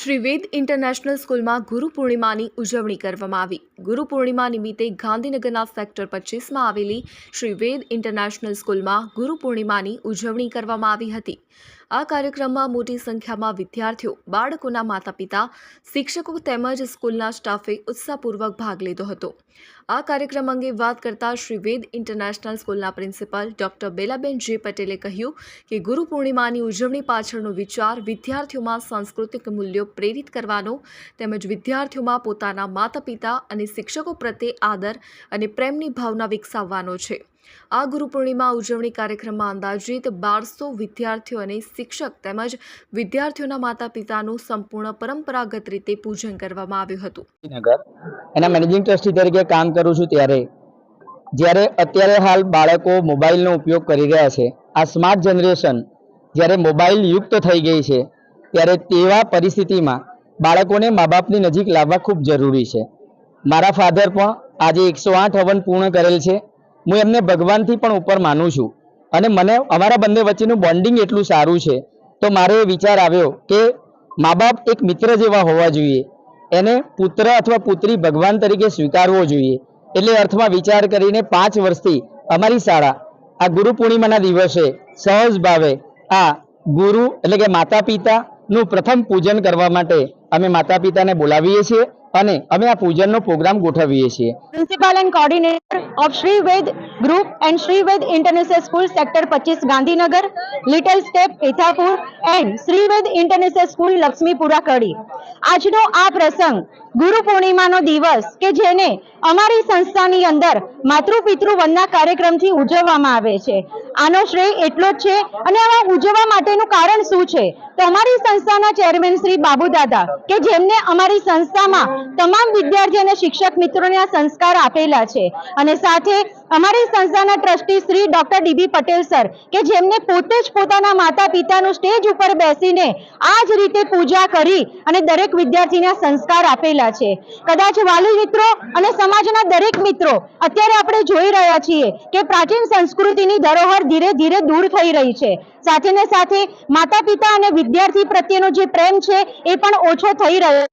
Shri Ved international સ્કૂલમાં ગુરુ પૂર્ણિમાની ઉજવણી કરવામાં આવી. ગુરુ પૂર્ણિમા નિમિત્તે ગાંધીનગરના સેક્ટર પચીસમાં આવેલી શ્રી વેદ ઇન્ટરનેશનલ સ્કૂલમાં ગુરુ પૂર્ણિમાની ઉજવણી કરવામાં આવી હતી. આ કાર્યક્રમમાં મોટી સંખ્યામાં વિદ્યાર્થીઓ, બાળકોના માતા પિતા શિક્ષકો તેમજ સ્કૂલના સ્ટાફે ઉત્સાહપૂર્વક ભાગ લીધો હતો. આ કાર્યક્રમ અંગે વાત કરતા શ્રી વેદ ઇન્ટરનેશનલ સ્કૂલના પ્રિન્સિપાલ ડોક્ટર બેલાબેન જે પટેલે કહ્યું કે ગુરુ પૂર્ણિમાની ઉજવણી પાછળનો વિચાર વિદ્યાર્થીઓમાં સાંસ્કૃતિક મૂલ્યો પ્રેરિત કરવાનો તેમજ વિદ્યાર્થીઓમાં પોતાના માતા પિતા અને શિક્ષકો પ્રત્યે આદર અને પ્રેમની ભાવના વિકસાવવાનો છે. આ ગુરુ પૂર્ણિમા ઉજવણી કાર્યક્રમમાં અંદાજિત બારસો વિદ્યાર્થીઓ અને શિક્ષક તેમજ વિદ્યાર્થીઓના માતા પિતાનું સંપૂર્ણ પરંપરાગત રીતે પૂજન કરવામાં આવ્યું હતું. એના મેનેજિંગ ટ્રસ્ટી તરીકે કામ કરું છું ત્યારે. જ્યારે અત્યારે હાલ બાળકો મોબાઈલનો ઉપયોગ કરી રહ્યા છે. આ સ્માર્ટ જનરેશન જ્યારે મોબાઈલ યુક્ત થઈ ગઈ છે, ત્યારે તેવા પરિસ્થિતિમાં બાળકોને મા બાપની નજીક લાવવા ખૂબ જરૂરી છે. મારા ફાધર પણ આજે એકસો આઠ હવન પૂર્ણ કરેલ છે. હું એમને ભગવાનથી પણ ઉપર માનું છું. અને મને અમારા બંને વચ્ચેનું બોન્ડિંગ એટલું સારું છે. તો મારો એ વિચાર આવ્યો કે મા બાપ એક મિત્ર જેવા હોવા જોઈએ. એને પુત્ર અથવા પુત્રી ભગવાન તરીકે સ્વીકારવો જોઈએ. એટલે અર્થમાં વિચાર કરીને પાંચ વર્ષથી અમારી શાળા, આ ગુરુ પૂર્ણિમાના દિવસે સહજ ભાવે આ ગુરુ એટલે કે માતા પિતાનું પ્રથમ પૂજન કરવા માટે અમે માતા પિતાને બોલાવીએ છીએ. અને અમે આ પૂજનનો પ્રોગ્રામ ગોઠવીએ છીએ. Principal and coordinator of Sri Ved Group and Sri Ved International School Sector 25 Gandhinagar, Little Step Ethapur and Shri Ved International school Laxmipura Kadi. આજનો આ પ્રસંગ ગુરુ પૂર્ણિમાનો દિવસ કે જેને અમારી સંસ્થાની અંદર માતૃ પિતૃ વંદના કાર્યક્રમથી ઉજવવામાં આવે છે. આનો શ્રેય એટલો જ છે અને આવા ઉજવવા માટેનું કારણ શું છે? તો અમારી સંસ્થાના ચેરમેન શ્રી બાબુદાદા કે જેમને અમારી સંસ્થામાં તમામ વિદ્યાર્થી અને શિક્ષક મિત્રોને આ સંસ્કાર આપેલા છે. અને સાથે અમારી સંસ્થાના trustee Shri doctor D B Patel sir, કે જેમને પોતે જ પોતાના માતા પિતાનું સ્ટેજ ઉપર બેસીને આ જ રીતે પૂજા કરી અને દરેક વિદ્યાર્થીને સંસ્કાર આપેલા છે. કદાચ વાલી મિત્રો અને સમાજના દરેક મિત્રો અત્યારે આપણે જોઈ રહ્યા છીએ કે પ્રાચીન સંસ્કૃતિની ધરોહર ધીરે ધીરે દૂર થઈ રહી છે. સાથે ને સાથે માતા પિતા અને વિદ્યાર્થી પ્રત્યેનો જે પ્રેમ છે એ પણ ઓછો થઈ રહ્યો